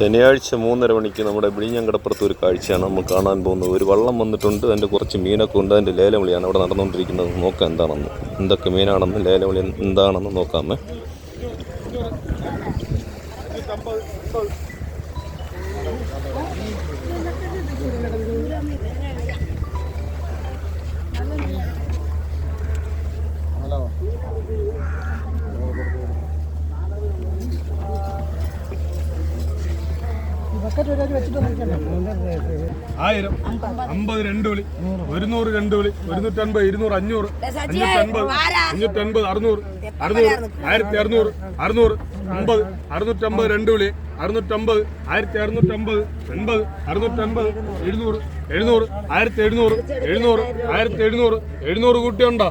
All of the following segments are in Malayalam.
ശനിയാഴ്ച മൂന്നര മണിക്ക് നമ്മുടെ വിഴിഞ്ഞങ്കടപ്പുറത്ത് ഒരു കാഴ്ചയാണ് നമ്മൾ കാണാൻ പോകുന്നത്. ഒരു വള്ളം വന്നിട്ടുണ്ട്. അതിന്റെ കുറച്ച് മീനൊക്കെ ഉണ്ട്. അതിന്റെ ലേലം വിളിയാണ് അവിടെ നടന്നുകൊണ്ടിരിക്കുന്നത്. നോക്കാം എന്താണെന്ന്. എന്തൊക്കെ മീനാണെന്ന് ലേലം വിളി എന്താണെന്ന് നോക്കാമേ. ആയിരം. അമ്പത് രണ്ട് വിളി. ഒരുന്നൂറ് രണ്ട് വിളി. ഒരുന്നൂറ്റൻപത് ഇരുന്നൂറ് അഞ്ഞൂറ്. അഞ്ഞൂറ്റൻപത് അഞ്ഞൂറ്റൻപത് അറുന്നൂറ്. അറുന്നൂറ് ആയിരത്തി അറുന്നൂറ് അറുന്നൂറ് അമ്പത് അറുന്നൂറ്റമ്പത് രണ്ട് വിളി. അറുന്നൂറ്റമ്പത് ആയിരത്തി അറുന്നൂറ്റമ്പത് എൺപത് അറുന്നൂറ്റമ്പത് എഴുന്നൂറ് എഴുന്നൂറ് ആയിരത്തി എഴുന്നൂറ് എഴുന്നൂറ് ആയിരത്തി എഴുന്നൂറ് എഴുന്നൂറ് കൂട്ടിയുണ്ടോ?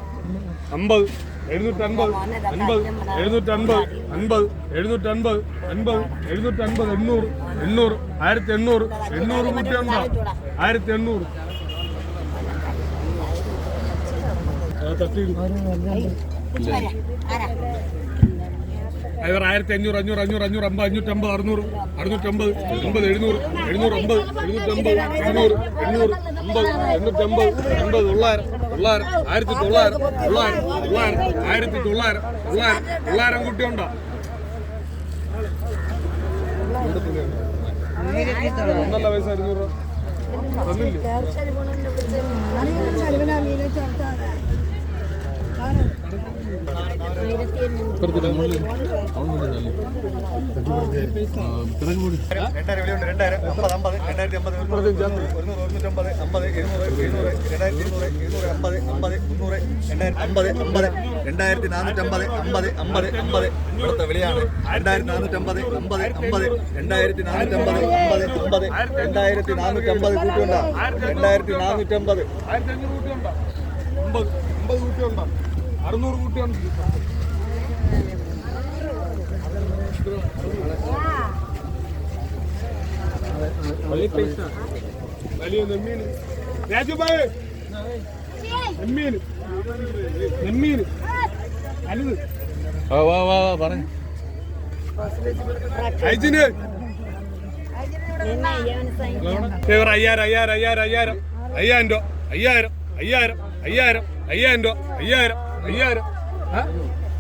അമ്പത്. എഴുന്നൂറ്റൻപത് അൻപത് എഴുന്നൂറ്റൻപത് അൻപത് എഴുന്നൂറ്റൻപത് അൻപത് എഴുന്നൂറ്റൻപത് എണ്ണൂറ് എണ്ണൂറ് ആയിരത്തി എണ്ണൂറ് എണ്ണൂറ് കൂട്ടിയുണ്ടോ ആയിരത്തി എണ്ണൂറ് ആയിരത്തി അഞ്ഞൂറ് അഞ്ഞൂറ് അഞ്ഞൂറ് അഞ്ഞൂറ് അമ്പത് അഞ്ഞൂറ്റമ്പത് അറുന്നൂറ് അറുന്നൂറ്റമ്പത് അമ്പത് എഴുന്നൂറ് എഴുന്നൂറ് അമ്പത് എഴുന്നൂറ്റമ്പത് എണ്ണൂറ് എണ്ണൂറ് അമ്പത് എണ്ണൂറ്റമ്പത് അമ്പത് തൊള്ളായിരം തൊള്ളായിരം ആയിരത്തി തൊള്ളായിരം തൊള്ളായിരം തൊള്ളായിരം ആയിരത്തി തൊള്ളായിരം തൊള്ളായിരം തൊള്ളായിരം കുട്ടിയുണ്ടോ? ഒന്നല്ല പൈസ അഞ്ഞൂറ് തന്നില്ലേ? രണ്ടായിരത്തി നാനൂറ്റമ്പത് അമ്പത് അമ്പത് അമ്പത് ഇവിടുത്തെ വിലയാണ് രണ്ടായിരത്തി നാനൂറ്റമ്പത് അമ്പത് അമ്പത് രണ്ടായിരത്തി നാനൂറ്റമ്പത് അമ്പത് അമ്പത് രണ്ടായിരത്തി നാനൂറ്റമ്പത് കൂട്ടുകൊണ്ട രണ്ടായിരത്തി നാനൂറ്റമ്പത് അമ്പത് അമ്പത് കൂട്ടിയുണ്ടോ അറുന്നൂറ് കുട്ടിയാണ് വലിയ നെമ്മീൻ രാജുബായ്. നെമ്മീൻ നെമ്മീൻ അലുത് അയച്ചിന് ഇവർ അയ്യായിരം അയ്യായിരം അയ്യായിരം അയ്യായിരം അയ്യായിരം. രൂപ അയ്യായിരം അയ്യായിരം അയ്യായിരം അയ്യായിരം രൂപ അയ്യായിരം. അയ്യായിരം?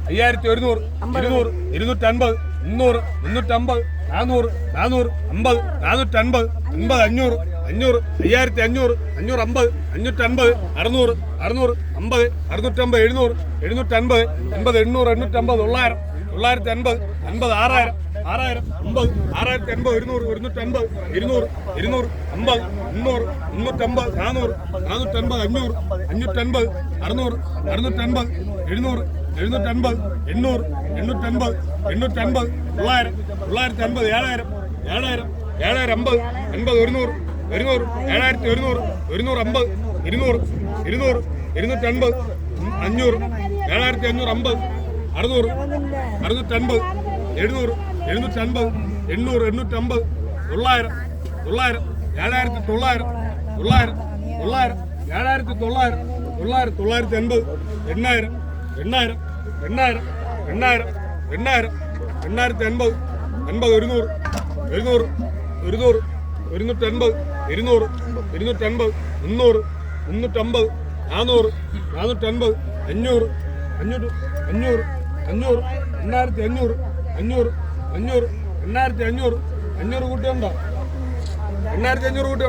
അയ്യായിരത്തി ഒരുന്നൂറ് ഇരുന്നൂറ് ഇരുന്നൂറ്റൻപത് മുന്നൂറ് മുന്നൂറ്റമ്പത് നാനൂറ് നാനൂറ് അമ്പത് നാനൂറ്റൻപത് അൻപത് അഞ്ഞൂറ് അഞ്ഞൂറ് അയ്യായിരത്തി അഞ്ഞൂറ് അഞ്ഞൂറ് അമ്പത് അഞ്ഞൂറ്റൻപത് അറുന്നൂറ് അറുന്നൂറ് അമ്പത് അറുന്നൂറ്റമ്പത് എഴുന്നൂറ് എഴുന്നൂറ്റൻപത് അൻപത് എണ്ണൂറ് എണ്ണൂറ്റമ്പത് തൊള്ളായിരം തൊള്ളായിരത്തി അൻപത് അൻപത് ആറായിരം ആറായിരം അമ്പത് ആറായിരത്തി എൺപത് ഇരുന്നൂറ് ഒരുന്നൂറ്റൻപത് ഇരുന്നൂറ് ഇരുന്നൂറ് അമ്പത് മുന്നൂറ് മുന്നൂറ്റമ്പത് നാനൂറ് നാനൂറ്റമ്പത് അഞ്ഞൂറ് അഞ്ഞൂറ്റമ്പത് അറുന്നൂറ് അറുന്നൂറ്റമ്പത് എഴുന്നൂറ് എഴുന്നൂറ്റമ്പത് എണ്ണൂറ് എണ്ണൂറ്റമ്പത് എണ്ണൂറ്റമ്പത് തൊള്ളായിരം തൊള്ളായിരത്തി അൻപത് ഏഴായിരം ഏഴായിരം ഏഴായിരം അമ്പത് അൻപത് ഒരുന്നൂറ് ഒരുന്നൂറ് ഏഴായിരത്തി ഒരുന്നൂറ് ഒരുന്നൂറ് അമ്പത് ഇരുന്നൂറ് ഇരുന്നൂറ് ഇരുന്നൂറ്റൻപത് അഞ്ഞൂറ് ഏഴായിരത്തി അഞ്ഞൂറ് അമ്പത് അറുന്നൂറ് അറുന്നൂറ്റൻപത് എഴുന്നൂറ് എഴുന്നൂറ്റൻപത് എണ്ണൂറ് എണ്ണൂറ്റമ്പത് തൊള്ളായിരം തൊള്ളായിരം ഏഴായിരത്തി തൊള്ളായിരം തൊള്ളായിരം തൊള്ളായിരം ഏഴായിരത്തി തൊള്ളായിരം തൊള്ളായിരം തൊള്ളായിരത്തി എൺപത് എണ്ണായിരം എണ്ണായിരം എണ്ണായിരം എണ്ണായിരം എണ്ണായിരം എണ്ണായിരത്തി എൺപത് എൺപത് ഒരുന്നൂറ് എഴുന്നൂറ് ഒരുന്നൂറ് ഒരുന്നൂറ്റൻപത് ഇരുന്നൂറ് ഇരുന്നൂറ്റൻപത് മുന്നൂറ് മുന്നൂറ്റമ്പത് നാനൂറ് നാനൂറ്റൻപത് അഞ്ഞൂറ് അഞ്ഞൂറ് അഞ്ഞൂറ് അഞ്ഞൂറ് രണ്ടായിരത്തി അഞ്ഞൂറ് അഞ്ഞൂറ് അഞ്ഞൂറ്. എണ്ണായിരത്തി അഞ്ഞൂറ്. അഞ്ഞൂറ് കൂട്ടിയുണ്ടോ? എണ്ണായിരത്തി അഞ്ഞൂറ് കുട്ടി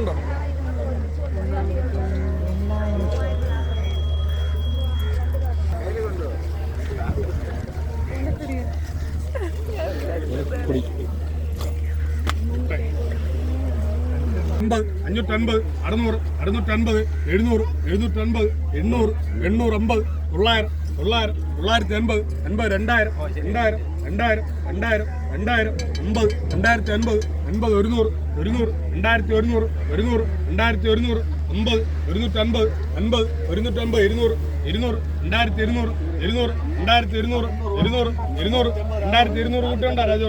അമ്പത് അഞ്ഞൂറ്റൻപത് അറുന്നൂറ് അറുന്നൂറ്റൻപത് എഴുന്നൂറ് എഴുന്നൂറ്റൻപത് എണ്ണൂറ് എണ്ണൂറ് അമ്പത് തൊള്ളായിരം തൊള്ളായിരം തൊള്ളായിരത്തി എൺപത് എൺപത് രണ്ടായിരം രണ്ടായിരം. രണ്ടായിരം രണ്ടായിരം രണ്ടായിരം അമ്പത് രണ്ടായിരത്തി അൻപത് അൻപത് ഒരുന്നൂറ് ഒരുന്നൂറ് രണ്ടായിരത്തി ഒരുന്നൂറ് ഒരുന്നൂറ് രണ്ടായിരത്തി ഒരുന്നൂറ് അമ്പത് ഒരുന്നൂറ്റി അൻപത് അൻപത് ഒരുന്നൂറ്റി അൻപത് ഇരുന്നൂറ് ഇരുന്നൂറ് രണ്ടായിരത്തി ഇരുന്നൂറ് ഇരുന്നൂറ് രണ്ടായിരത്തി ഇരുന്നൂറ് ഇരുന്നൂറ് ഇരുന്നൂറ് രണ്ടായിരത്തി ഇരുന്നൂറ് കൂട്ടിയുണ്ടോ രാജ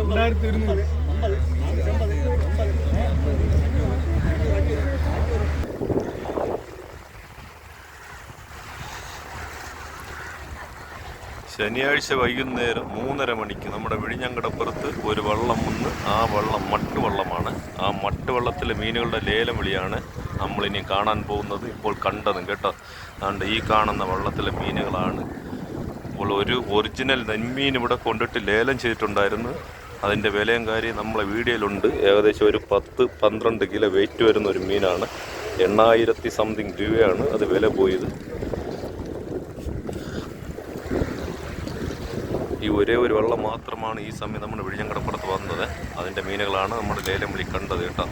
രണ്ടായിരത്തി ഇരുന്നൂറ്. ശനിയാഴ്ച വൈകുന്നേരം മൂന്നര മണിക്ക് നമ്മുടെ വിഴിഞ്ഞങ്കടപ്പുറത്ത് ഒരു വള്ളം വന്ന് ആ വള്ളം മട്ടുവള്ളമാണ്. ആ മട്ടുവള്ളത്തിലെ മീനുകളുടെ ലേലം വിളിയാണ് നമ്മളിനി കാണാൻ പോകുന്നത്. ഇപ്പോൾ കണ്ടതും കേട്ടോ. അതുകൊണ്ട് ഈ കാണുന്ന വള്ളത്തിലെ മീനുകളാണ്. ഇപ്പോൾ ഒരു ഒറിജിനൽ നെന്മീൻ ഇവിടെ കൊണ്ടിട്ട് ലേലം ചെയ്തിട്ടുണ്ടായിരുന്നു. അതിന്റെ വിലയും കാര്യം നമ്മളെ വീഡിയോയിലുണ്ട്. ഏകദേശം ഒരു പത്ത് പന്ത്രണ്ട് കിലോ വെയിറ്റ് വരുന്ന ഒരു മീനാണ്. എണ്ണായിരത്തി സംതിങ് രൂപയാണ് അത് വില പോയത്. ഈ ഒരേ ഒരു വെള്ളം മാത്രമാണ് ഈ സമയം നമ്മുടെ വിഴിഞ്ഞങ്കടപ്പുറത്ത് വന്നത്. അതിന്റെ മീനുകളാണ് നമ്മുടെ ലേലം വിളി കണ്ടത് കേട്ടോ.